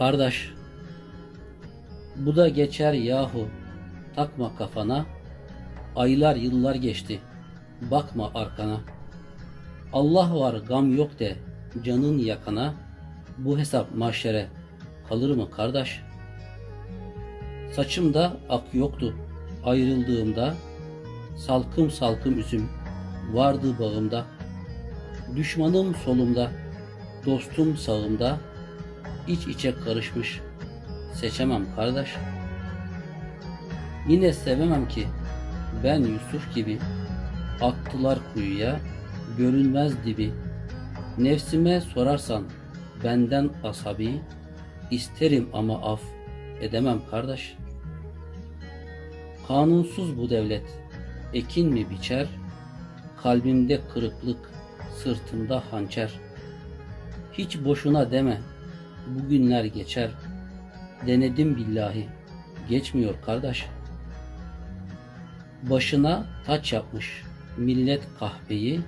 Kardeş, bu da geçer yahu. Takma kafana. Aylar yıllar geçti. Bakma arkana. Allah var gam yok de canın yakana. Bu hesap mahşere kalır mı kardeş? Saçımda ak yoktu. Ayrıldığımda salkım salkım üzüm vardı bağımda. Düşmanım solumda, dostum sağımda. İç içe karışmış. Seçemem kardeş. Yine sevemem ki ben Yusuf gibi attılar kuyuya görünmez dibi. Nefsime sorarsan benden asabi isterim ama af edemem kardeş. Kanunsuz bu devlet ekin mi biçer? Kalbimde kırıklık, sırtımda hançer. Hiç boşuna deme, bugünler geçer. Denedim billahi, geçmiyor kardeş. Başına taç yapmış millet kahveyi,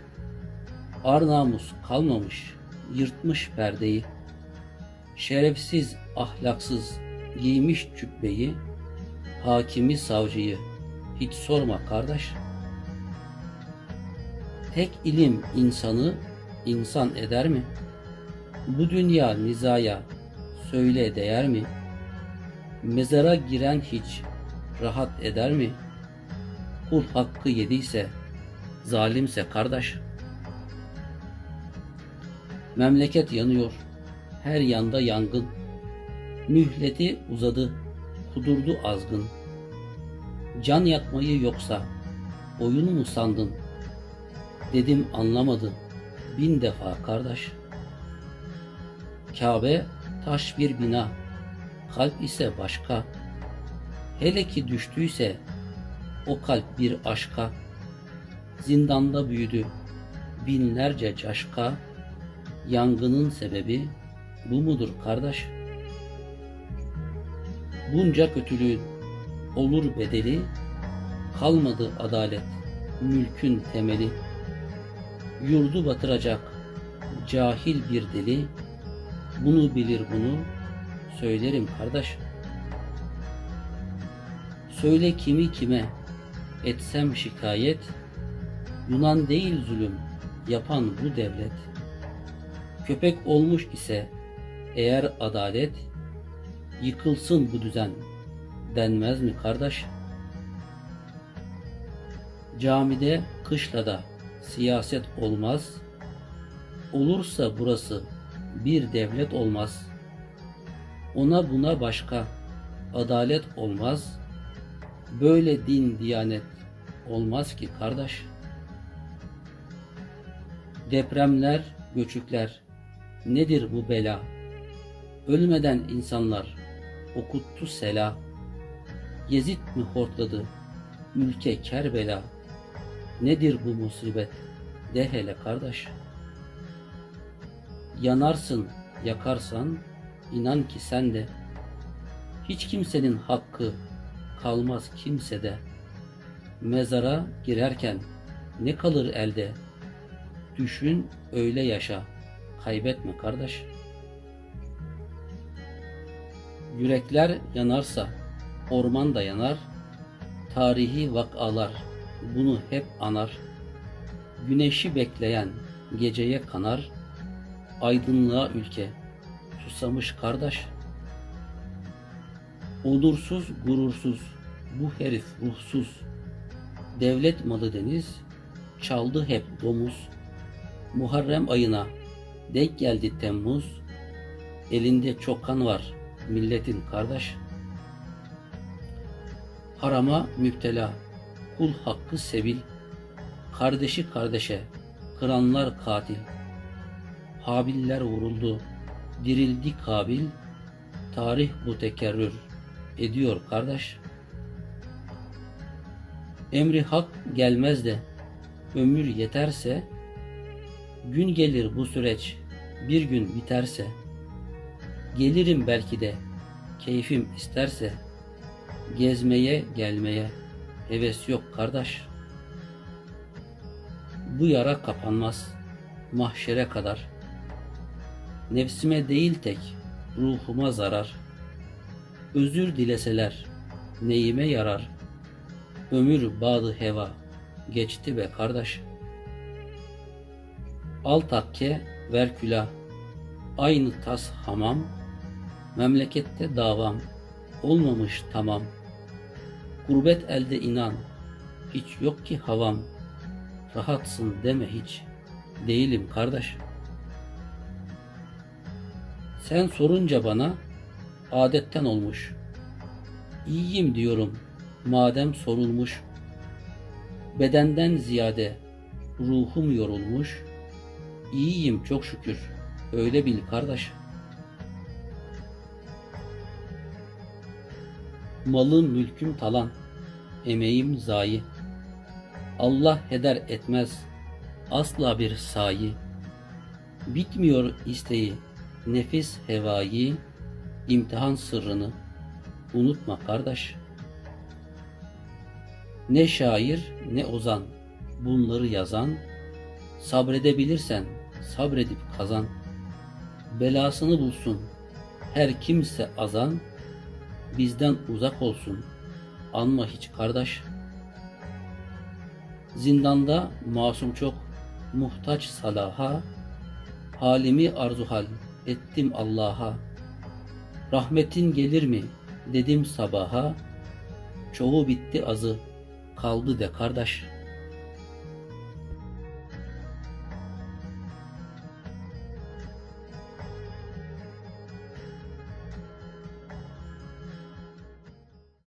ar namus kalmamış, yırtmış perdeyi. Şerefsiz, ahlaksız giymiş cübbeyi, hakimi savcıyı hiç sorma kardeş. Tek ilim insanı insan eder mi? Bu dünya nizaya söyle değer mi? Mezara giren hiç rahat eder mi? Kul hakkı yediyse, zalimse kardeş. Memleket yanıyor, her yanda yangın. Mühleti uzadı, kudurdu azgın. Can yakmayı yoksa oyun mu sandın? Dedim anlamadı bin defa kardeş. Kabe taş bir bina, kalp ise başka. Hele ki düştüyse o kalp bir aşka. Zindanda büyüdü binlerce caşka. Yangının sebebi bu mudur kardeş? Bunca kötülüğün olur bedeli, kalmadı adalet, mülkün temeli. Yurdu batıracak cahil bir deli, bunu bilir bunu, söylerim kardeş. Söyle kimi kime, etsem şikayet, Yunan değil zulüm, yapan bu devlet. Köpek olmuş ise eğer adalet, yıkılsın bu düzen denmez mi kardeş? Camide, kışlada siyaset olmaz. Olursa burası bir devlet olmaz. Ona buna başka adalet olmaz. Böyle din, diyanet olmaz ki kardeş. Depremler, göçükler nedir bu bela? Ölmeden insanlar okuttu sela. Yezid mi hortladı ülke Kerbela? Nedir bu musibet? De hele kardeş. Yanarsın, yakarsan inan ki sen de hiç kimsenin hakkı kalmaz kimsede. Mezara girerken ne kalır elde? Düşün öyle yaşa, kaybetme kardeş. Yürekler yanarsa orman da yanar, tarihi vakalar bunu hep anar. Güneşi bekleyen geceye kanar, aydınlığa ülke susamış kardeş. Onursuz, gurursuz, bu herif ruhsuz. Devlet malı deniz, çaldı hep domuz. Muharrem ayına denk geldi Temmuz. Elinde çok kan var milletin kardeş. Harama müptela, kul hakkı sebil. Kardeşi kardeşe, kıranlar katil. Habiller vuruldu, dirildi Kabil. Tarih bu tekerrür ediyor kardeş. Emri hak gelmez de ömür yeterse gün gelir bu süreç bir gün biterse gelirim belki de keyfim isterse gezmeye gelmeye heves yok kardeş. Bu yara kapanmaz mahşere kadar. Nefsime değil tek ruhuma zarar. Özür dileseler neyime yarar? Ömür bağlı heva geçti be kardeş. Al takke ver külah. Aynı tas hamam. Memlekette davam olmamış tamam. Gurbet elde inan hiç yok ki havam. Rahatsın deme hiç. Değilim kardeş. Sen sorunca bana adetten olmuş. İyiyim diyorum madem sorulmuş. Bedenden ziyade ruhum yorulmuş. İyiyim çok şükür. Öyle bil kardeş. Malım mülküm talan. Emeğim zayi. Allah heder etmez asla bir sayi. Bitmiyor isteği, nefis hevayı, imtihan sırrını unutma kardeş. Ne şair ne ozan bunları yazan, sabredebilirsen sabredip kazan. Belasını bulsun her kimse azan, bizden uzak olsun anma hiç kardeş. Zindanda masum çok, muhtaç salaha, halimi arzuhal ettim Allah'a. Rahmetin gelir mi dedim sabaha, çoğu bitti azı, kaldı de kardeş.''